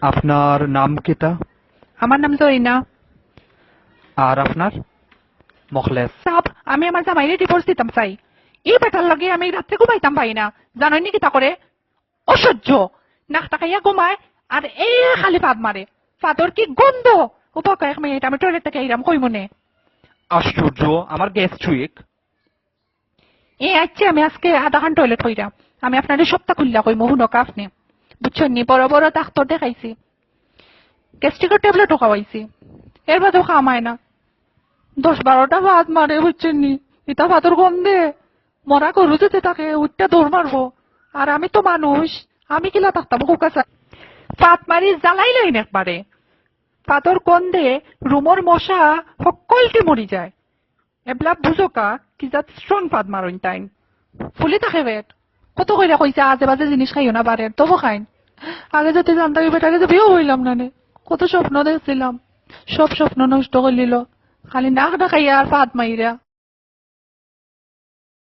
আপনার নাম কিতা আমার নাম জরিনা আর আপনার? মখলেস। সাব আমি আমার জামাইরে ডিভোর্স দিতাম চাই। এই বেটার লগে আমি রাত্রে ঘুমাইতাম পাই না। জানোই নি কিতা করে? অসহ্য। নাক টাকাইয়া ঘুমায় আর এই খালি পাদ মারে। পাদর কি গন্ধ? উপর কয়েক মিনিট আমি টয়লেট থেকে এইরাম কই মনে আশ্চর্য আমার গেস্ট উইক এই আচ্ছা আমি আজকে আধা ঘণ্টা টয়লেট হইরাম আমি আপনার সপ্তাহ খুললা কই মহুনক আপনি বুঝছেন নি? বড় বড় ডাক্তার দেখাইছি গ্যাস্ট্রিকের ট্যাবলেটও খাওয়াইছি। এর বাদেও খামায় না। দশ বারোটা ভাত মারে বুঝছেন নি? এটা ভাতর গন্ধে। মরা গরু যেতে তাকে উঠটা দৌড় মারবো আর আমি তো মানুষ, আমি কিলা থাকতাম কুকাশা পাত মারি জ্বালাই লইন একবারে পাতর গন্ধে রুমর মশা সকলটি মরি যায়। এবলা বুঝোকা কি যাত স্ট্রং পাত মারইন টাইম ফুলি থাকে বেট কত কইরা কইছে আজে বাজে জিনিস খাইও না পারেন তবু খাইন। আগে যাতে জানতাম এই বেটাকে যে বিয়েও হইলাম নে কত স্বপ্ন দেখছিলাম। সব স্বপ্ন নষ্ট করে নিল খালি নাক ডাকাইয়া আর ফাঁদ মাইরা।